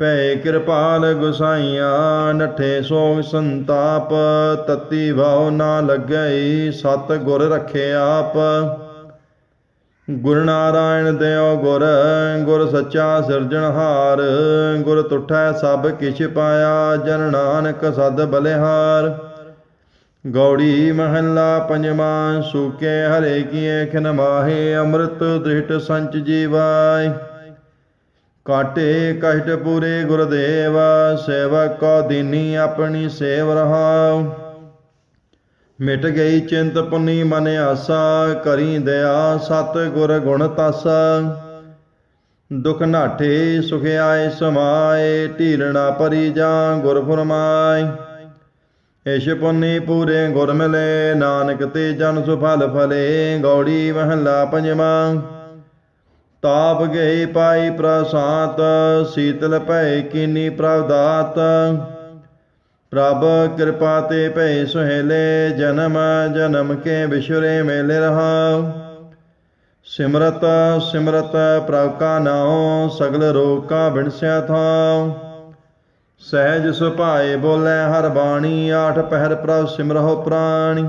ਭੈ ਕਿਰਪਾਲ ਗੁਸਾਈਆਂ ਨਠੇ ਸੋਗ ਸੰਤਾਪ, ਤਤੀ ਭਾਉ ਨਾ ਲੱਗਈ, ਸਤ ਗੁਰ ਰਖੇ ਆਪ। ਗੁਰ ਨਾਰਾਇਣ ਦੇਉ ਗੁਰ ਗੁਰ ਸੱਚਾ ਸਿਰਜਣਹਾਰ ਗੁਰ ਤੁਠੈ ਸਭ ਕਿਛ ਪਾਇਆ, ਜਨ ਨਾਨਕ ਸਦ ਬਲਿਹਾਰ। ਗੌੜੀ ਮਹੱਲਾ ਪੰਜਵਾਂ, ਸੂਕੇ ਹਰੇ ਕੀਏ ਖਿਨ ਮਾਹੇ, ਅੰਮ੍ਰਿਤ ਦ੍ਰਿਟ ਸੰਚ ਜੀਵਾਈ ਕਾਟੇ ਕਸ਼ਟ ਪੂਰੇ ਗੁਰਦੇਵ, ਸੇਵਕ ਕੋ ਦੀਨੀ ਆਪਣੀ ਸੇਵ ਰਹਾਉ। ਮਿਟ ਗਈ ਚਿੰਤ ਪੁਨੀ ਮਨ ਆਸਾ, ਕਰੀ ਦਇਆ ਸਤ ਗੁਰ ਗੁਣ ਤਾਸਾ। ਦੁਖ ਨਾਠੇ ਸੁਖ ਆਏ ਸਮਾਏ, ਢੀਲਣਾ ਪਰੀ ਜਾ ਗੁਰ ਫਰਮਾਏ। ਇਸ਼ ਪੁੰਨੀ ਪੂਰੇ ਗੁਰ ਮਿਲੇ, ਨਾਨਕ ਤੇ ਜਨ ਸੁਫਲ ਫਲੇ, ਗੌੜੀ ਮਹੱਲਾ ਪੰਜਵਾਂ। ਤਾਪ ਗਏ ਪਾਈ ਪ੍ਰਸਾਤ, ਸੀਤਲ ਭੈ ਕੀਨੀ ਪ੍ਰਵਦਾਤ। ਪ੍ਰਭ ਕਿਰਪਾ ਤੇ ਭੈ ਸੁਹੇਲੇ, ਜਨਮ ਜਨਮ ਕੇ ਵਿਸ਼ੁਰੇ ਮੇਲੇ ਰਹਾਉ ਸਿਮਰਤ ਸਿਮਰਤ ਪ੍ਰਭ ਕਾ ਨਾਉ, ਸਗਲ ਰੋਗ ਕਾ ਬਿਨਸਿਆ ਥਾਉ ਸਹਿਜ ਸੁਭਾਏ ਬੋਲੇ ਹਰ ਬਾਣੀ, ਆਠ ਪਹਿਰ ਪ੍ਰਭ ਸਿਮਰਹੁ ਪ੍ਰਾਣੀ।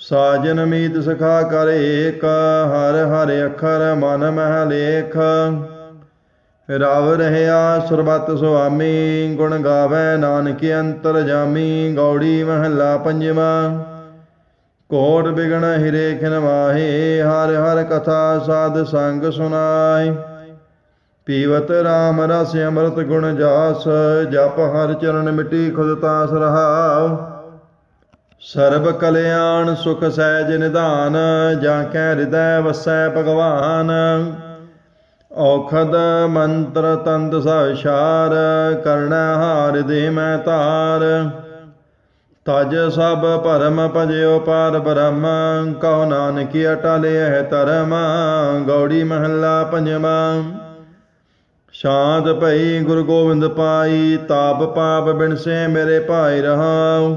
ਸਾਜਨ ਮੀਤ ਸਖਾ ਕਰ ਏਕ, ਹਰ ਹਰ ਅਖਰ ਮਨ ਮਹਿ ਲੇਖ। ਰਵ ਰਹਿਆ ਸਰਬਤ ਸੁਆਮੀ, ਗੁਣ ਗਾਵੇ ਨਾਨਕ ਅੰਤਰ ਜਾਮੀ, ਗੌੜੀ ਮਹੱਲਾ ਪੰਜਵਾ। ਕੋਟ ਬਿਗਣ ਹਿਰੇ ਖਿਨ ਮਾਹੇ, ਹਰ ਹਰ ਕਥਾ ਸਾਧ ਸੰਗ ਸੁਨਾਈ ਪੀਵਤ RAM ਰਸ ਅੰਮ੍ਰਿਤ ਗੁਣ ਜਾਸ, ਜਪ ਹਰ ਚਰਨ ਮਿਟੀ ਖੁਦ ਤਾਸ ਰਹਾਉ। ਸਰਬ ਕਲਿਆਣ ਸੁਖ ਸਹਿਜ ਨਿਧਾਨ, ਜਾਂ ਕੈ ਹਿਰਦੈ ਵਸੈ ਭਗਵਾਨ। ਔਖਦ ਮੰਤਰ ਤੰਦ ਸਵਿਸ਼ਾਰ ਕਰਣਾ ਹਾਰ ਦੇ ਮੈਂ ਤਾਰ ਤਜ ਸਭ ਭਰਮ ਭਜਿਓ ਪਾਰ ਬ੍ਰਹਮ, ਕਉ ਨਾਨਕ ਅਟਲੇ ਹੈ ਧਰਮ, ਗੌੜੀ ਮਹੱਲਾ ਪੰਜਵਾਂ ਸ਼ਾਂਤ ਭਈ ਗੁਰੂ ਗੋਬਿੰਦ ਪਾਈ, ਤਾਪ ਪਾਪ ਬਿਨਸੇ ਮੇਰੇ ਭਾਈ ਰਹਾਉ।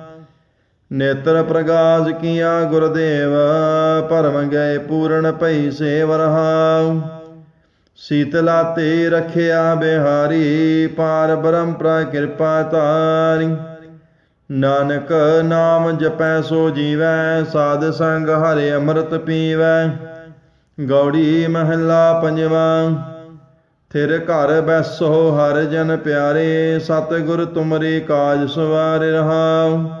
ਨੇਤਰ ਪ੍ਰਗਾਸ ਕੀਆ ਗੁਰਦੇਵ, ਭਰਮ ਗਏ ਪੂਰਨ ਭਈ ਸੇਵ ਰਹਾਉ ਸੀਤਲਾ ਤੇ ਰਖਿਆ ਬਿਹਾਰੀ, ਪਾਰ ਬ੍ਰਹਮ ਪ੍ਰ ਕਿਰਪਾ ਤਾਰੀ ਨਾਨਕ ਨਾਮ ਜਪੈ ਸੋ ਜੀਵੈ, ਸਾਧ ਸੰਗ ਹਰਿ ਅੰਮ੍ਰਿਤ ਪੀਵੈ। ਗੌੜੀ ਮਹੱਲਾ ਪੰਜਵਾ, ਥਿਰ ਘਰ ਬੈਸੋ ਹਰ ਜਨ ਪਿਆਰੇ, ਸਤਿਗੁਰ ਤੁਮਰੇ ਕਾਜ ਸਵਾਰ ਰਹਾਉ।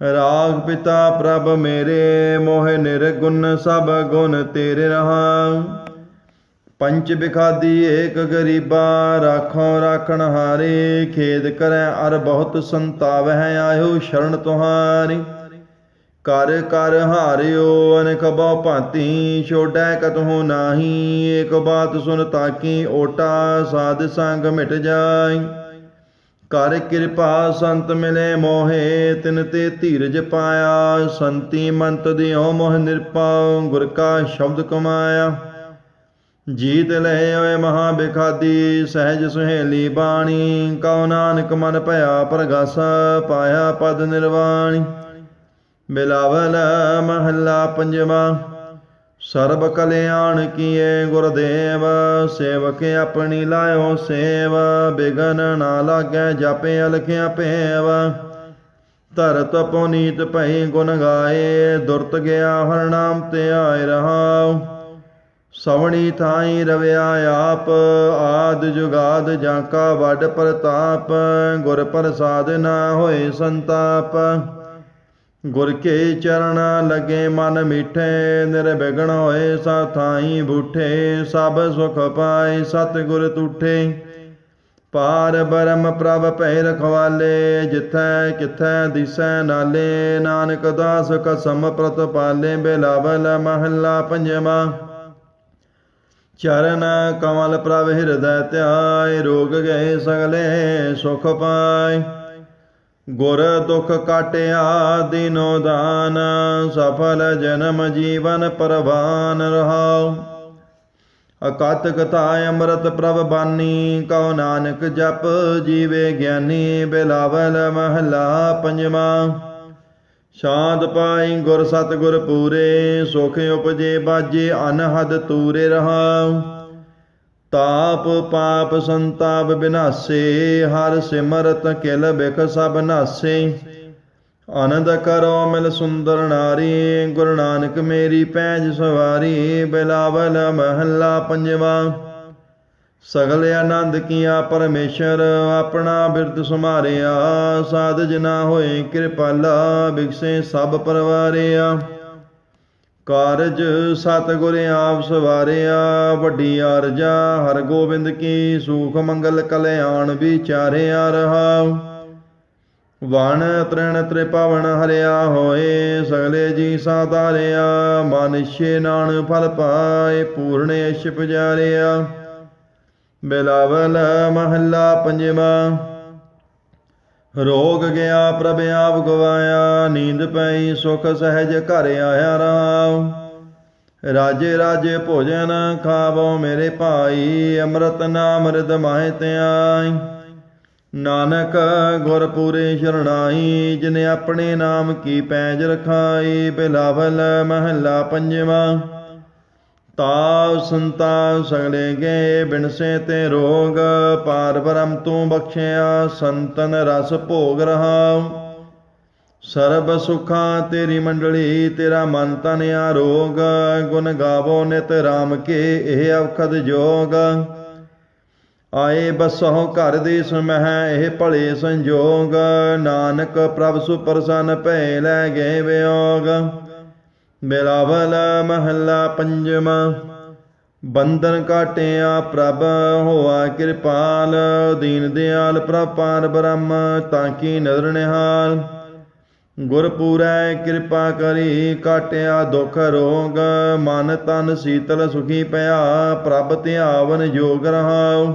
ਰਾਗ ਪਿਤਾ ਪ੍ਰਭ ਮੇਰੇ, ਮੋਹਿ ਨਿਰਗੁਣ ਸਭ ਗੁਣ ਤੇਰੇ ਰਹਾ ਪੰਚ ਬਿਖਾਦੀ ਏਕ ਗਰੀਬਾ, ਰਾਖੋ ਰਾਖਣ ਹਾਰੇ, ਖੇਦ ਕਰੈ ਅਰ ਬਹੁਤ ਸੰਤਾਵਹਿ ਆਇਓ ਸ਼ਰਨ ਤੁਹਾਰੀ। ਕਰ ਕਰ ਹਾਰਿਓ ਅਨੇਕ ਬਹੁ ਭਾਂਤੀ ਛੋੜੈ ਕਤਹੁ ਨਾਹੀ, ਏਕ ਬਾਤ ਸੁਨ ਤਾਕੀ ਓਟਾ, ਸਾਧ ਸੰਗ ਮਿਟ ਜਾਈ। ਕਰ ਕਿਰਪਾ ਸੰਤ ਮਿਲੇ ਮੋਹੇ, ਤਿਨ ਤੇ ਧੀਰਜ ਪਾਇਆ। ਸੰਤੀ ਮੰਤ ਦਿਓ ਮੋਹ ਨਿਰਪਾਉ ਗੁਰ ਕਾ ਸ਼ਬਦ ਕਮਾਇਆ। ਜੀਤ ਲੈ ਓਏ ਮਹਾ ਬਿਖਾਦੀ, ਸਹਿਜ ਸੁਹੇਲੀ ਬਾਣੀ। ਕਉ ਨਾਨਕ ਮਨ ਭਇਆ ਪ੍ਰਗਾਸਾ, ਪਾਇਆ ਪਦ ਨਿਰਵਾਣੀ। ਬਿਲਾਵਲ ਮਹੱਲਾ ਪੰਜਵਾ। ਸਰਬ ਕਲਿਆਣ ਕੀਏ ਗੁਰਦੇਵ ਸੇਵਕ ਆਪਣੀ ਲਾਇਓ ਸੇਵ, ਬਿਗਨ ਨਾ ਲਾਗੈ ਜਪੇ ਅਲਖਿਆ ਭੇਵ। ਧਰਤ ਪੁਨੀਤ ਭਈ ਗੁਣ ਗਾਏ, ਦੁਰਤ ਗਿਆ ਹਰ ਨਾਮ ਤੇ ਆਏ ਰਹਾਉ। ਸਵਣੀ ਥਾਈ ਰਵਿਆ ਆਪ, ਆਦ ਜੁਗਾਦ ਜਾਂ ਕਾ ਵੱਡ ਪ੍ਰਤਾਪ, ਗੁਰ ਪ੍ਰਸਾਦ ਨਾ ਹੋਏ ਸੰਤਾਪ। ਗੁਰ ਕੇ ਚਰਨ ਲਗੇ ਮਨ ਮਿਠੇ ਨਿਰਵਿਘਨ ਹੋਏ ਸਾ ਥਾਈ ਬੂਠੇ, ਸਭ ਸੁਖ ਪਾਏ ਸਤ ਗੁਰ ਤੂਠੇ। ਪਾਰ ਬਰਮ ਪ੍ਰਭ ਭੈ ਰਖਵਾਲੇ ਜਿਥੈ ਕਿਥੈ ਦਿਸੈ ਨਾਲੇ, ਨਾਨਕ ਦਾਸ ਕਸਮ ਪ੍ਰਤਪਾਲੇ ਬਿਲਾਵਲ ਮਹੱਲਾ ਪੰਜਵਾ। ਚਰਨ ਕਮਲ ਪ੍ਰਭ ਹਿਰਦੈ ਧਿਆਏ ਰੋਗ ਗਏ ਸਗਲੇ ਸੁਖ ਪਾਏ। ਗੁਰ ਦੁਖ ਕਾਟਿਆ ਦਿਨੋ ਦਾਨ, ਸਫਲ ਜਨਮ ਜੀਵਨ ਪਰਵਾਨ ਰਹਾਉ। ਅਕਤ ਕਥਾ ਅੰਮ੍ਰਿਤ ਪ੍ਰਭ ਬਾਨੀ, ਕਉ ਨਾਨਕ ਜਪ ਜੀਵੇ ਗਿਆਨੀ, ਬਿਲਾਵਲ ਮਹਲਾ ਪੰਜਵਾ। ਸ਼ਾਂਤ ਪਾਈ ਗੁਰ ਸਤਿਗੁਰ ਪੂਰੇ, ਸੁਖ ਉਪਜੇ ਬਾਜੇ ਅਨਹਦ ਤੂਰੇ ਰਹਾਉ। ਤਾਪ ਪਾਪ ਸੰਤਾਪ ਬਿਨਾਸੇ, ਹਰ ਸਿਮਰਤ ਕਿਲ ਬਿਖ ਸਭ ਨਾਸੇ। ਆਨੰਦ ਕਰੋ ਮਿਲ ਸੁੰਦਰ ਨਾਰੀ, ਗੁਰੂ ਨਾਨਕ ਮੇਰੀ ਪੈਜ ਸਵਾਰੀ, ਬਿਲਾਵਲ ਮਹੱਲਾ ਪੰਜਵਾ। ਸਗਲ ਆਨੰਦ ਕੀਆ ਪਰਮੇਸ਼ਰ, ਆਪਣਾ ਬਿਰਦ ਸੁਮਾਰਿਆ ਸਾਧ ਜਨਾ ਹੋਏ ਕਿਰਪਾਲਾ ਬਿਕਸੇ ਸਭ ਪਰਵਾਰਿਆ। ਕਾਰਜ ਸਤਿਗੁਰ ਆਪ ਸਵਾਰਿਆ, ਵੱਡੀ ਅਰਜਾ ਹਰ ਗੋਬਿੰਦ ਕੀ ਸੂਖ ਮੰਗਲ ਕਲਿਆਣ ਵਿਚਾਰਿਆ ਰਹਾਉ। ਵਣ ਤ੍ਰਿਣ ਤ੍ਰਿਪਵਨ ਹਰਿਆ ਹੋਏ, ਸਗਲੇ ਜੀ ਸਾਧਾਰਿਆ ਮਨਿਸ਼ੇ ਨਾਨ ਫਲ ਪਾਏ, ਪੂਰਨ ਅਸ਼ ਪੁਜਾਰਿਆ ਬਿਲਾਵਲ ਮਹੱਲਾ ਪੰਜਵਾ ਰੋਗ ਗਿਆ ਪ੍ਰਭ ਆਪ ਗਵਾਇਆ, ਨੀਂਦ ਪਈ, ਸੁਖ ਸਹਿਜ ਘਰ ਆਇਆ ਰਾਮ। ਰਾਜੇ ਰਾਜੇ ਭੋਜਨ ਖਾਵੋ ਮੇਰੇ ਭਾਈ, ਅੰਮ੍ਰਿਤ ਨਾਮ ਰਿਦ ਮਾਹਿ ਧਿਆਈ। ਨਾਨਕ ਗੁਰ ਪੂਰੇ ਸ਼ਰਣਾਈ, ਜਿਨੇ ਆਪਣੇ ਨਾਮ ਕੀ ਪੈਜ ਰਖਾਈ, ਬਿਲਾਵਲ ਮਹੱਲਾ ਪੰਜਵਾਂ। ਤਾਵ ਸੰਤਾ ਸਗਲੇ ਗਏ ਬਿਨਸੇ ਤੇ ਰੋਗ, ਪਾਰ ਬ੍ਰਹਮ ਤੂੰ ਬਖਸ਼ਿਆ, ਸੰਤਨ ਰਸ ਭੋਗ ਰਹਾ। ਸਰਬ ਸੁਖਾਂ ਤੇਰੀ ਮੰਡਲੀ, ਤੇਰਾ ਮਨ ਤਨ ਆਰੋਗ, ਗੁਣ ਗਾਵੋ ਨਿਤ RAM ਕੇ ਇਹ ਅਵਖਦ ਜੋਗ। ਆਏ ਬਸਹੁ ਘਰ ਦੇ ਸਮਹਿ, ਇਹ ਭਲੇ ਸੰਜੋਗ, ਨਾਨਕ ਪ੍ਰਭ ਸੁਪਰਸਨ ਭੈ ਲੈ ਗਏ ਵਿਯੋਗ ਬਿਲਾਵਲ ਮਹੱਲਾ ਪੰਜਵਾ। ਬੰਧਨ ਕਾਟਿਆ ਪ੍ਰਭ, ਹੋਆ ਕਿਰਪਾਲ। ਦੀਨ ਦਿਆਲ ਪ੍ਰਭ ਬ੍ਰਹਮ, ਤਾਂ ਕੀ ਨਦਰ ਨਿਹਾਲ। ਗੁਰ ਪੂਰੈ ਕਿਰਪਾ ਕਰੀ, ਕਾਟਿਆ ਦੁਖ ਰੋਗ। ਮਨ ਤਨ ਸੀਤਲ ਸੁਖੀ ਪਿਆ, ਪ੍ਰਭ ਧਿਆਵਨ ਜੋਗ ਰਹਾਉ।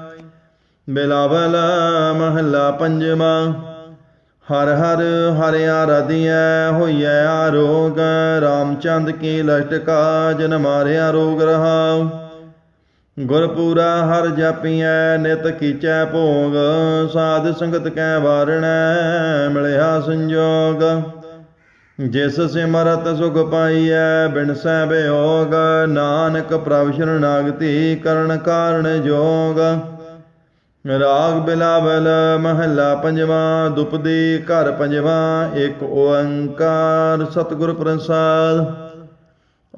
ਬਿਲਾਵਲ ਮਹੱਲਾ ਪੰਜਵਾ। ਹਰ ਹਰ ਹਰਿਆ ਰਦੀਐ ਹੋਈਐ ਆਰੋਗ। ਰਾਮਚੰਦ ਕੀ ਲਟਕਾ, ਜਨ ਮਾਰਿਆ ਰੋਗ ਰਹਾਉ। ਗੁਰਪੂਰਾ ਹਰ ਜਪੀਐ, ਨਿਤ ਕੀਚੈ ਭੋਗ। ਸਾਧ ਸੰਗਤ ਕੈ ਵਾਰਣੈ, ਮਿਲਿਆ ਸੰਜੋਗ। ਜਿਸ ਸਿਮਰਤ ਸੁਖ ਪਾਈਐ, ਬਿਨਸੈ ਬਿਯੋਗ ਨਾਨਕ ਪ੍ਰਭ ਸ਼ਰਨਾਗਤੀ ਕਰਨ ਕਾਰਨ ਜੋਗ। ਰਾਗ ਬਿਲਾਵਲ ਮਹੱਲਾ ਪੰਜਵਾਂ ਦੁਪਦੀ ਘਰ ਪੰਜਵਾਂ, ਇੱਕ ਓੰਕਾਰ ਸਤਿਗੁਰ ਪ੍ਰਸਾਦ।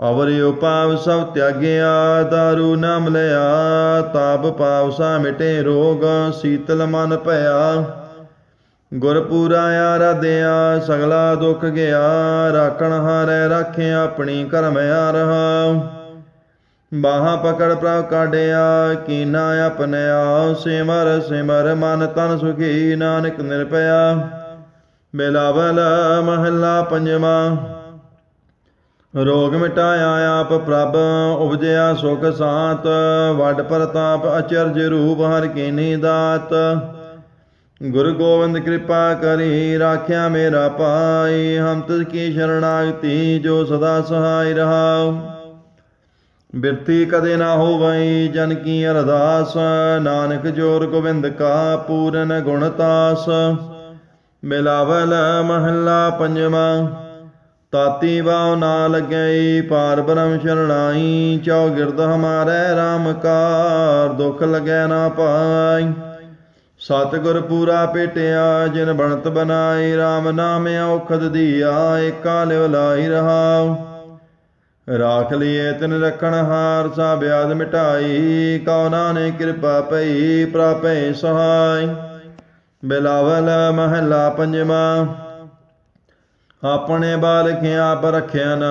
ਅਵਰਿ ਉਪਾਵ ਸਭ ਤਿਆਗਿਆ, ਦਾਰੂ ਨਾਮ ਲਿਆ, ਤਾਪ ਪਾਵਸਾ ਮਿਟੇ ਰੋਗ, ਸੀਤਲ ਮਨ ਭਇਆ। ਗੁਰਪੂਰਾ ਆਰਾਧਿਆ, ਸਗਲਾ ਦੁੱਖ ਗਿਆ, ਰਾਖਣ ਹਾਰੈ, ਰਾਖੇ ਆਪਣੀ ਕਰਮ ਆ ਰਹਾ ਬਾਹਾਂ ਪਕੜ ਪ੍ਰਭ ਕਾਢਿਆ, ਕੀਨਾ ਆਪਣਿਆ ਸਿਮਰ ਸਿਮਰ ਮਨ ਤਨ ਸੁਖੀ, ਨਾਨਕ ਨਿਰਪਿਆ ਬਿਲਾਵਲ ਮਹੱਲਾ ਪੰਜਵਾ। ਰੋਗ ਮਿਟਾਇਆ ਆਪ ਪ੍ਰਭ, ਉਪਜਿਆ ਸੁਖ ਸਾਤ। ਵਡ ਪ੍ਰਤਾਪ ਅਚਰਜ ਰੂਪ ਹਰ ਕੀਨੀ ਦਾਤ। ਗੁਰੂ ਗੋਬਿੰਦ ਕਿਰਪਾ ਕਰੀ, ਰਾਖਿਆ ਮੇਰਾ ਪਾਈ। ਹਮ ਤਿਸ ਕੀ ਸ਼ਰਣਾਗਤੀ, ਜੋ ਸਦਾ ਸਹਾਈ ਰਹਾਉ। ਬਿਰਤੀ ਕਦੇ ਨਾ ਹੋਵਈ, ਜਨ ਕੀ ਅਰਦਾਸ, ਨਾਨਕ ਜੋਰ ਗੋਬਿੰਦ ਕਾ ਪੂਰਨ ਗੁਣਤਾਸ ਮਿਲਾਵਲ ਮਹੱਲਾ ਪੰਜਵਾ, ਤਾਤੀ ਬਾਉ ਨਾ ਲੱਗਈ, ਪਾਰ ਬ੍ਰਹਮ ਸ਼ਰਣਾਈ ਚੌ ਗਿਰਦ ਹਮਾਰੇ RAM ਕਾਰ, ਦੁਖ ਲਗੈ ਨਾ ਪਾਈ। ਸਤਿਗੁਰ ਪੂਰਾ ਪੇਟਿਆ, ਜਿਨ ਬਣਤ ਬਨਾਈ RAM ਨਾਮ ਔਖਦ ਦੀਆ, ਏਕਾ ਲਿਵ ਲਾਈ ਰਹਾਉ। ਰਾਖ ਲਿਏ ਤਿਨ ਰਖਣ ਹਾਰ ਸਾ ਬਿਆਦ ਮਿਟਾਈ, ਕਉ ਨਾਨੇ ਕਿਰਪਾ ਪਈ, ਪ੍ਰਾਪੈ ਸਹਾਈ। ਬਿਲਾਵਲ ਮਹੱਲਾ ਪੰਜਵਾ, ਆਪਣੇ ਬਾਲਕ ਆਪ ਰਖਿਆ ਨ,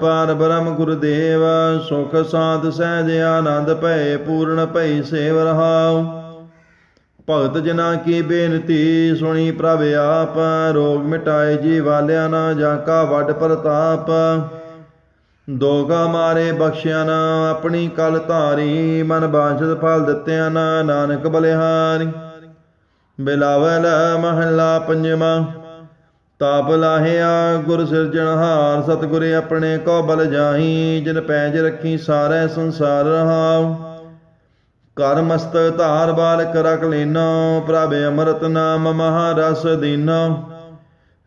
ਪਾਰ ਬ੍ਰਹਮ ਗੁਰਦੇਵ, ਸੁਖ ਸਾਧ ਸਹਿਜ ਆਨੰਦ ਭੈ ਪੂਰਨ ਭੈ ਸੇਵ ਰਹਾਉ। ਭਗਤ ਜਨਾ ਕੀ ਬੇਨਤੀ ਸੁਣੀ ਪ੍ਰਭ ਆਪ, ਰੋਗ ਮਿਟਾਏ ਜੀ ਵਾਲਿਆ ਨਾ ਜਾ ਕਾ ਵੱਡ ਪ੍ਰਤਾਪ। ਦੋਗਾ ਮਾਰੇ ਬਖਸ਼ਿਆ ਨਾ, ਆਪਣੀ ਕਲ ਧਾਰੀ, ਮਨ ਬਾਂਛਤ ਫਲ ਦਿੱਤਿਆ ਨਾ, ਨਾਨਕ ਬਲਿਹਾਰੀ। ਬਿਲਾਵਲ ਮਹੱਲਾ ਪੰਜਵਾ, ਤਾਪ ਲਾਹਿਆ, ਗੁਰ ਸਿਰਜਣਹਾਰ ਸਤਿਗੁਰ ਆਪਣੇ ਕੋ ਬਲ ਜਾਹੀ, ਜਿਨ ਪੈਜ ਰੱਖੀ ਸਾਰੇ ਸੰਸਾਰ ਰਹਾਉ। ਕਰ ਮਸਤ ਧਾਰ ਬਾਲਕ ਰਖ ਲੈਨੋ ਪ੍ਰਭ ਅੰਮ੍ਰਿਤ ਨਾਮ ਮਹਾਰਸ ਦੀਨੋ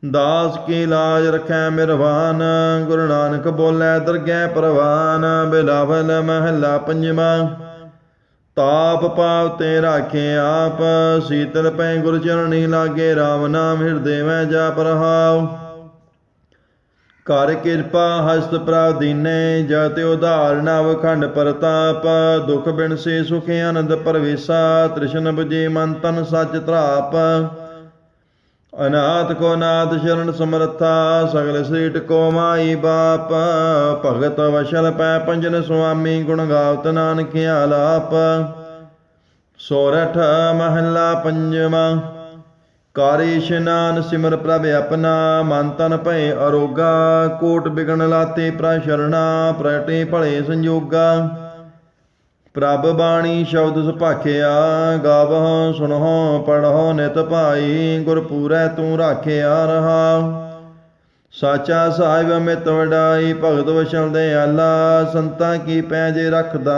ਦਾਸ ਕੀ ਲਾਜ ਰਖੈ ਮਿਰਵਾਨ, ਗੁਰੂ ਨਾਨਕ ਬੋਲੇ ਦਰਗਹਿ ਪ੍ਰਵਾਨ, ਬਿਲਾਵਲ ਮਹੱਲਾ ਪੰਜਵਾ। ਤਾਪ ਪਾਵ ਤੇ ਰਾਖੇ ਆਪ, ਸੀਤਲ ਪੈ ਗੁਰ ਚਰਣੀ ਲਾਗੇ RAM ਨਾਮ ਹਿਰਦੇ ਮੈਂ ਜਪ ਰਹਾਉ ਕਰ ਕਿਰਪਾ ਹਸਤ ਪ੍ਰਭ ਦੀਨੇ ਜਤ ਉਧਾਰ ਨਵ ਖੰਡ ਪ੍ਰਤਾਪ, ਦੁਖ ਬਿਨ ਸੇ ਸੁਖ ਆਨੰਦ ਪਰਵੇਸਾ, ਤ੍ਰਿਸ਼ਨ ਬੁਝੇ ਮਨ ਤਨ ਸੱਚ ਧਰਾਪ। ਅਨਾਥ ਕੋ ਨਾਥ ਸ਼ਰਨ ਸਮਰਥਾ, ਸਗਲ ਸ੍ਰੀਟ ਕੋ ਮਾਈ ਬਾਪ। ਭਗਤ ਵਸ਼ਲ ਪੈ ਪੰਜਨ ਸੁਆਮੀ, ਗੁਣ ਗਾਵਤ ਨਾਨਕ ਆਲਾਪ। ਸੋਰਠ ਮਹੱਲਾ ਪੰਜਵਾ, ਕਾਰੇ ਇਸ਼ਨਾਨ ਸਿਮਰ ਪ੍ਰਭ ਆਪਣਾ। ਮਨ ਤਨ ਭੈ ਅਰੋਗਾ, ਕੋਟ ਬਿਗਣ ਲਾਤੇ ਪ੍ਰਸ਼ਰਣਾ ਪ੍ਰਟੇ ਭਲੇ ਸੰਜੋਗਾ। ਪ੍ਰਭ ਬਾਣੀ ਸ਼ਬਦ ਸੁਭਾਖਿਆ ਗਾਵਹੁ, ਸੁਣਹੁ, ਪੜਹੁ, ਨਿਤ ਭਾਈ ਗੁਰਪੂਰੈ ਤੂੰ ਰਾਖਿਆ ਰਹਾ। ਸਾਚਾ ਸਾਹਿਬ ਮਿਤ ਵਡਾਈ, ਭਗਤ ਵਸ਼ਲ ਦੇ ਆਲਾ, ਸੰਤਾਂ ਕੀ ਪੈਜ ਰੱਖਦਾ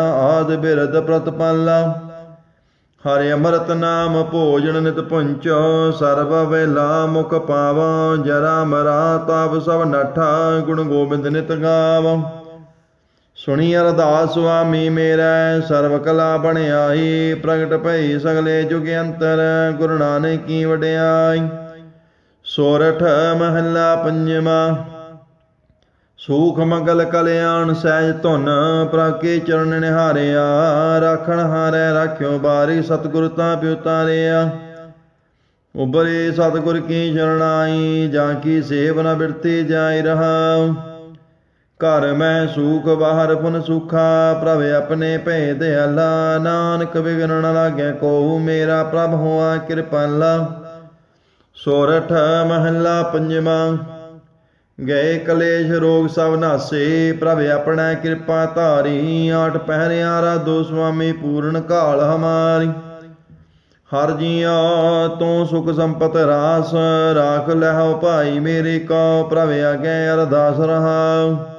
ਆ, ਆਦ ਬਿਰਦ ਪ੍ਰਤਪਾਲਾ ਹਰਿ ਅੰਮ੍ਰਿਤ ਨਾਮ ਭੋਜਨ ਨਿਤ ਪੁੰਚੋ ਸਰਬ ਵੇਲਾ ਮੁਖ ਪਾਵਾਂ, ਜਰਾ ਮਰਾ ਤਾਪ ਸਭ ਨਠਾ, ਗੁਣ ਗੋਬਿੰਦ ਨਿਤ ਗਾਵੋ। ਸੁਣੀ ਅਰਦਾਸ ਸੁਆਮੀ ਮੇਰਾ, ਸਰਵ ਕਲਾ ਬਣਾਈ ਪ੍ਰਗਟ ਭਈ ਸਗਲੇ ਜੁਗ ਅੰਤਰ, ਗੁਰੂ ਨਾਨਕ ਕੀ ਵਡਿਆਈ। ਸੋਰਠ ਮਹੱਲਾ ਪੰਜਵਾ, ਸੂਖ ਮੰਗਲ ਕਲਿਆਣ ਸਹਿਜ ਧੁਨ ਪ੍ਰਭ ਚਰਨ ਨਿਹਾਰਿਆ, ਰਾਖਣ ਹਾਰੈ ਰਾਖਿਓ ਬਾਰੀ, ਸਤਿਗੁਰ ਤਾਂ ਪਿਉ ਤਾਰਿਆ। ਉਬਰੇ ਸਤਿਗੁਰ ਕੀ ਸ਼ਰਣਾਈ ਜਾਂ ਕੀ ਸੇਵ ਨ ਬਿਰਤੀ ਜਾਈ ਰਹਾਉ। ਘਰ ਮੈਂ ਸੂਖ, ਬਾਹਰ ਪੁਨ ਸੁਖਾ, ਪ੍ਰਭ ਆਪਣੇ ਭੈ ਦਿਆਲਾ ਨਾਨਕ ਵਿਗਨ ਨ ਲਾਗੈ ਕੋ ਮੇਰਾ ਪ੍ਰਭ ਹੋਆ ਕਿਰਪਾਲਾ ਸੋਰਠ ਮਹੱਲਾ ਪੰਜਵਾ, ਗਏ ਕਲੇਸ਼ ਰੋਗ ਸਭ ਨਾਸੇ। ਪ੍ਰਭ ਆਪਣਾ ਕਿਰਪਾ ਧਾਰੀ, ਆਠ ਪਹਿਰਿਆ ਦੋ ਸੁਆਮੀ ਪੂਰਨ ਕਾਲ ਹਮਾਰੀ। ਹਰ ਜੀਆ ਤੂੰ ਸੁਖ ਸੰਪਤ ਰਾਸ, ਰਾਖ ਲਹਿਓ ਭਾਈ ਮੇਰੇ ਕੋ ਪ੍ਰਭ ਆਗੇ ਅਰਦਾਸ ਰਹਾ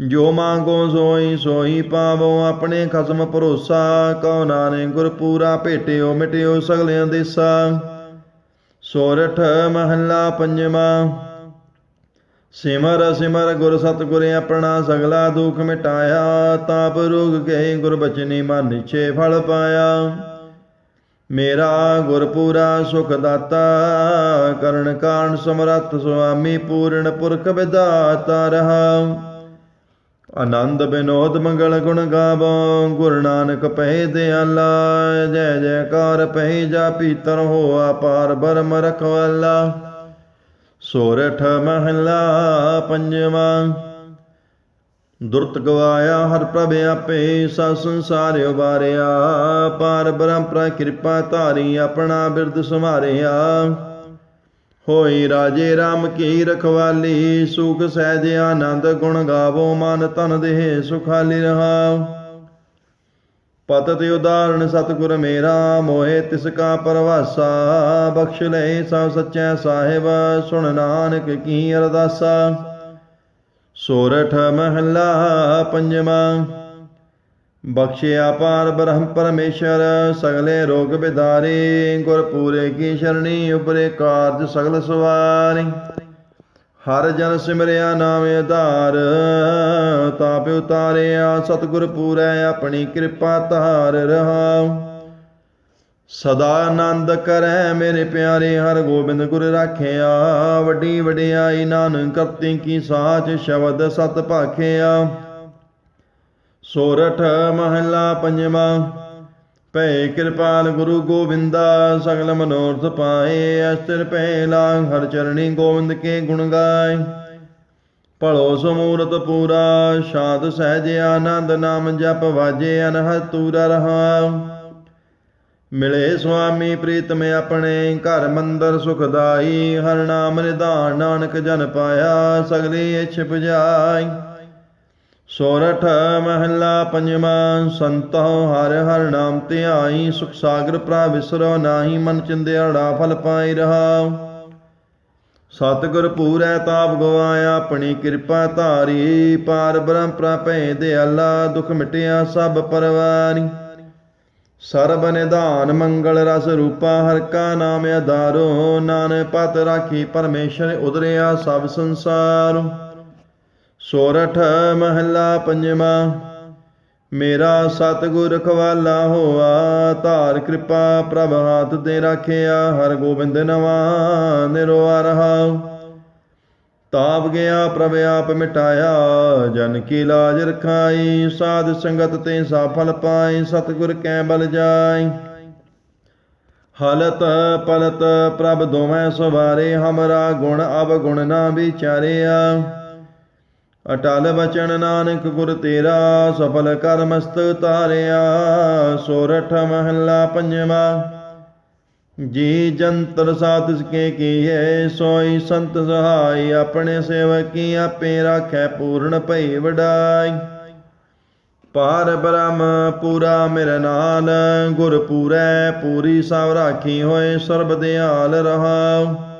ਜੋ ਮੰਗੋ ਸੋਈ ਸੋਈ ਪਾਵੋ, ਆਪਣੇ ਖਸਮ ਭਰੋਸਾ। ਕਉ ਨਾਨਕ ਗੁਰ ਪੂਰਾ ਭੇਟਿਓ, ਮਿਟਿਓ ਸਗਲਿਆਂ ਦੇਸਾ ਸੋਰਠ ਮਹੱਲਾ ਪੰਜਵਾ। ਸਿਮਰ ਸਿਮਰ ਗੁਰ ਸਤਿਗੁਰ ਆਪਣਾ ਸਗਲਾ ਦੁਖ ਮਿਟਾਇਆ। ਤਾਪ ਰੋਗ ਗਏ ਗੁਰ ਬਚਨੀ ਮਨ ਨਿਛੇ ਫਲ ਪਾਇਆ। ਮੇਰਾ ਗੁਰ ਪੂਰਾ ਸੁਖ ਦਾਤਾ, ਕਰਨ ਕਾਣ ਸਮਰੱਥ ਸੁਆਮੀ ਪੂਰਨ ਪੁਰਖ ਵਿਦਾਤਾ ਰਹਾ। ਆਨੰਦ ਬਿਨੋਦ ਮੰਗਲ ਗੁਣ ਗਾਵੋ, ਗੁਰੂ ਨਾਨਕ ਪਹਿ ਦਿਆਲਾ, ਜੈ ਜੈਕਾਰ ਪਹਿ ਜਾ ਪੀਤਰ ਹੋਆ ਪਾਰ ਬਰਮ ਰਖਵਾਲਾ। ਸੋਰਠ ਮਹਲਾ ਪੰਜਵਾ, ਦੁਰਤ ਗਵਾਇਆ ਹਰ ਪ੍ਰਭ ਆਪੇ ਸਾ ਸੰਸਾਰ ਉਬਾਰਿਆ, ਪਾਰ ਬ੍ਰਹਮ ਪ੍ਰ ਕਿਰਪਾ ਧਾਰੀ ਆਪਣਾ ਬਿਰਦ ਸੰਭਾਰਿਆ ਹੋਈ ਰਾਜੇ RAM ਕੀ ਰਖਵਾਲੀ, ਸੁਖ ਸਹਿਜ ਆਨੰਦ ਗੁਣ ਗਾਵੋ, ਮਨ ਤਨ ਦੇਹ ਸੁਖਾਲੀ ਰਹਾ ਪਤਤ ਉਦਾਹਰਣ, ਸਤਿਗੁਰ ਮੇਰਾ, ਮੋਹਿ ਤਿਸ ਕਾ ਪਰਵਾਸਾ, ਬਖਸ਼ ਲੈ ਸਭ ਸੱਚੈ ਸਾਹਿਬ, ਸੁਣ ਨਾਨਕ ਕੀ ਅਰਦਾਸਾ। ਸੋਰਠ ਮਹੱਲਾ ਪੰਜਵਾਂ ਬਖਸ਼ਿਆ ਪਾਰ ਬ੍ਰਹਮ ਪਰਮੇਸ਼ਰ, ਸਗਲੇ ਰੋਗ ਬਿਦਾਰੇ ਗੁਰ ਪੂਰੇ ਕੀ ਸ਼ਰਣੀ, ਉਪਰੇ ਕਾਰਜ ਸਗਲ ਸਵਾਰੀ। ਹਰ ਜਨ ਸਿਮਰਿਆ ਨਾਮ ਆਧਾਰ, ਤਾਪ ਉਤਾਰਿਆ, ਸਤਿਗੁਰ ਪੂਰੈ, ਆਪਣੀ ਕਿਰਪਾ ਧਾਰ ਰਹਾ ਸਦਾ ਆਨੰਦ ਕਰੈ ਮੇਰੇ ਪਿਆਰੇ, ਹਰ ਗੋਬਿੰਦ ਗੁਰ ਰਾਖਿਆ। ਵੱਡੀ ਵਡਿਆਈ ਨਾਨਕ ਕਰਤੀ ਕੀ ਸਾਚ, ਸ਼ਬਦ ਸਤ ਭਾਖਿਆ। ਸੋਰਠ ਮਹੱਲਾ ਪੰਜਵਾ। ਭੈ ਕਿਰਪਾਲ ਗੁਰੂ ਗੋਬਿੰਦਾ, ਸਗਲ ਮਨੋਰਥ ਪਾਏ, ਅਸਤਰ ਪੈ ਲਾਂਗ ਹਰ ਚਰਣੀ ਗੋਬਿੰਦ ਕੇ ਗੁਣ ਗਾਏ। ਭਲੋ ਸਮੂਰਤ ਪੂਰਾ ਸ਼ਾਂਤ ਸਹਿਜ ਆਨੰਦ, ਨਾਮ ਜਪ ਵਾਜੇ, ਅਨਹਦ ਤੂਰਾ ਰਹਾ ਮਿਲੇ ਸੁਆਮੀ ਪ੍ਰੀਤਮ ਆਪਣੇ, ਘਰ ਮੰਦਰ ਸੁਖਦਾਈ ਹਰ ਨਾਮ ਨਿਧਾਨ ਨਾਨਕ ਜਨ ਪਾਇਆ, ਸਗਲੇ ਇਛ 부ਜਾਈ ਸੋਰਠ ਮਹੱਲਾ ਪੰਜਵਾਂ, ਸੰਤੋ ਹਰ ਹਰ ਨਾਮ ਧਿਆਈ, ਸੁਖ ਸਾਗਰ ਪ੍ਰਾ ਵਿਸਰੋ ਨਾਹੀ, ਮਨ ਚਿੰਦਿਆੜਾ ਫਲ ਪਾਈ ਰਹਾ ਸਤਿਗੁਰ ਪੂਰੈ ਤਾਪ ਗਵਾਇਆ, ਆਪਣੀ ਕਿਰਪਾ ਧਾਰੀ, ਪਾਰ ਬ੍ਰਹਮ ਪ੍ਰਪੈ ਦਿਆਲਾ ਦੁਖ ਮਿਟਿਆ ਸਭ ਪਰਵਾਰੀ। ਸਰਬ ਨਿਧਾਨ ਮੰਗਲ ਰਸ ਰੂਪਾ, ਹਰ ਕਾ ਨਾਮ ਆਧਾਰੋ ਨਾਨਕ ਪਤ ਰਾਖੀ, ਪਰਮੇਸ਼ਰ ਉਦਰਿਆ ਸਭ ਸੰਸਾਰ। ਸੋਰਠ ਮਹੱਲਾ ਪੰਜਵਾ, ਮੇਰਾ ਸਤਿਗੁਰ ਖਵਾਲਾ ਹੋਆ, ਧਾਰ ਕਿਰਪਾ ਪ੍ਰਭ ਹਾਥ ਤੇ ਰਾਖਿਆ ਹਰ ਗੋਬਿੰਦ ਨਵਾ ਨਿਰਵਾ ਰਹਾ। ਤਾਪ ਗਿਆ, ਪ੍ਰਭ ਆਪ ਮਿਟਾਇਆ, ਜਨ ਕੀ ਲਾਜ ਰਖਾਈ, ਸਾਧ ਸੰਗਤ ਤੇ ਸਾਫਲ ਪਾਈ, ਸਤਿਗੁਰ ਕੈ ਬਲ ਜਾਈ। ਹਲਤ ਪਲਤ ਪ੍ਰਭ ਦੋਵੇਂ ਸਵਾਰੇ, ਹਮਰਾ ਗੁਣ ਅਬ ਗੁਣ ਨਾ ਵਿਚਾਰਿਆ। ਅਟਲ ਬਚਨ ਨਾਨਕ ਗੁਰ ਤੇਰਾ, ਸਫਲ ਕਰ ਮਸਤ ਤਾਰਿਆ ਸੋਰਠ ਮਹੱਲਾ ਪੰਜਵਾ। ਜੀ ਜੰਤਰ ਸਾਧਿਸ ਕੇ ਕੀਏ, ਸੋਈ ਸੰਤ ਸਹਾਈ, ਆਪਣੇ ਸੇਵਕੀ ਆਪੇ ਰਾਖੈ ਪੂਰਨ ਭਈ ਵਡਾਈ। ਪਾਰ ਬ੍ਰਹਮ ਪੂਰਾ ਮੇਰੇ ਨਾਲ, ਗੁਰ ਪੂਰੈ ਪੂਰੀ ਸਭ ਰਾਖੀ ਹੋਏ, ਸਰਬ ਦਿਆਲ ਰਹਾਉ।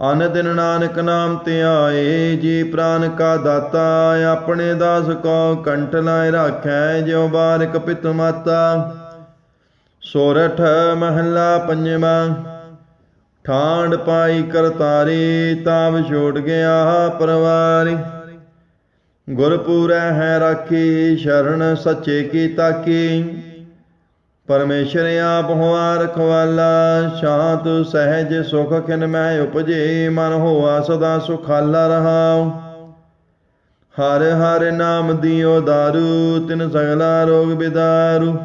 ਅਨ ਦਿਨ ਨਾਨਕ ਨਾਮ ਧਿਆਏ ਜੀ ਪ੍ਰਾਨ ਕਾ ਦਾਤਾ, ਆਪਣੇ ਦਾਸ ਕੋ ਕੰਠ ਲਾਇ ਰਾਖੈ ਜਿਉ ਬਾਰਿਕ ਪਿਤ ਮਾਤਾ। ਸੋਰਠ ਮਹੱਲਾ ਪੰਜਵਾ ਠਾਂਡ ਪਾਈ ਕਰਤਾਰੀ ਤਾਵ ਛੋੜ ਗਿਆ ਪਰਵਾਰੀ। ਗੁਰਪੂਰੈ ਹੈ ਰਾਖੀ, ਸ਼ਰਨ ਸੱਚੇ ਕੀ। ਤਾਕੀ ਪਰਮੇਸ਼ਰ ਆਪ ਹੋਆ ਰਖਵਾਲਾ ਸ਼ਾਂਤ ਸਹਿਜ ਸੁਖ ਖਿਨ ਮੈਂ ਉਪਜੇ, ਮਨ ਹੋਆ ਸਦਾ ਸੁਖਾਲਾ ਰਹਾ ਹਰ ਹਰ ਨਾਮ ਦਿਓ ਦਾਰੂ, ਤਿਨ ਸਗਲਾ ਰੋਗ ਬਿਦਾਰੂ।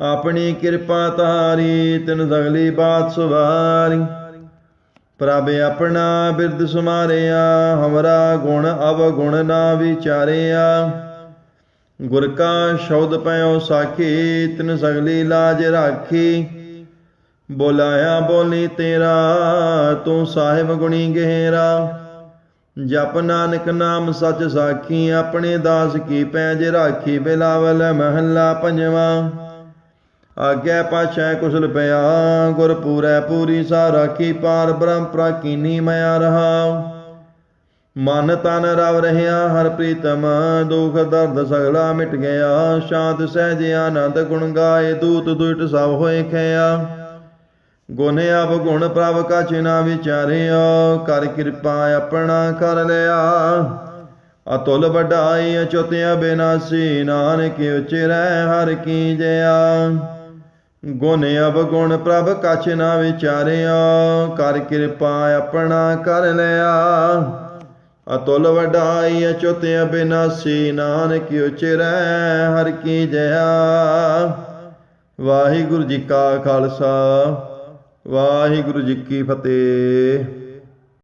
ਆਪਣੀ ਕਿਰਪਾ ਤਾਰੀ ਤਿਨ ਸਗਲੀ ਬਾਤ ਸੁਵਾਰੀ। ਪ੍ਰਭ ਆਪਣਾ ਬਿਰਦ ਸੁਮਾਰਿਆ, ਹਮਰਾ ਗੁਣ ਅਵ ਗੁਣ ਨਾ ਵਿਚਾਰਿਆ। ਗੁਰ ਕਾ ਸ਼ਬਦ ਪਇਓ ਸਾਖੀ, ਤਿਨ ਸਗਲੀ ਲਾਜ ਰਾਖੀ। ਬੋਲਾਇਆ ਬੋਲੀ ਤੇਰਾ, ਤੂੰ ਸਾਹਿਬ ਗੁਣੀ ਗਹਿਰਾ। ਜਪ ਨਾਨਕ ਨਾਮ ਸੱਚ ਸਾਖੀ, ਆਪਣੇ ਦਾਸ ਕੀ ਪੈਜ ਰਾਖੀ, ਬਿਲਾਵਲ ਮਹੱਲਾ ਪੰਜਵਾ। ਆਗਿਆ ਪਾਛੈ ਕੁਸਲ ਪਿਆ, ਗੁਰ ਪੂਰੈ ਪੂਰੀ ਸਾ ਰਾਖੀ ਪਾਰ, ਬ੍ਰਹਮ ਪ੍ਰਾਕੀਨੀ ਮਇਆ ਰਹਾ। ਮਨ ਤਨ ਰਵ ਰਹਿਆ, ਹਰ ਪ੍ਰੀਤਮ ਦੁਖ ਦਰਦ ਸਗਲਾ ਮਿਟ ਗਿਆ। ਸ਼ਾਂਤ ਸਹਿਜ ਆਨੰਦ ਗੁਣ ਗਾਏ, ਦੂਤ ਦੁਇਟ ਸਭ ਹੋਏ ਖਿਆ। ਗੁਣ ਅਬ ਗੁਣ ਪ੍ਰਭ ਕਛ ਨਾ ਵਿਚਾਰਿਆ, ਕਰ ਕਿਰਪਾ ਆਪਣਾ ਕਰ ਲਿਆ। ਅਤੁਲ ਵਡਾਈ ਅਚੁਤਿ ਬਿਨਾਸੀ, ਨਾਨਕ ਉਚਰੈ ਹਰ ਕੀ ਜਇਆ ਗੁਣ ਅਬ ਗੁਣ ਪ੍ਰਭ ਕਛ ਨਾ ਵਿਚਾਰਿਓ ਕਰ ਕਿਰਪਾ ਆਪਣਾ ਕਰ ਲਿਆ। ਅਤੁਲ ਵਡਾਈ ਅਚੁਤ ਅਬਿਨਾਸੀ ਨਾਨਕ ਉਚਰੈ ਹਰ ਕੀ ਜਇਆ। ਵਾਹਿਗੁਰੂ ਜੀ ਕਾ ਖਾਲਸਾ, ਵਾਹਿਗੁਰੂ ਜੀ ਕੀ ਫਤਿਹ।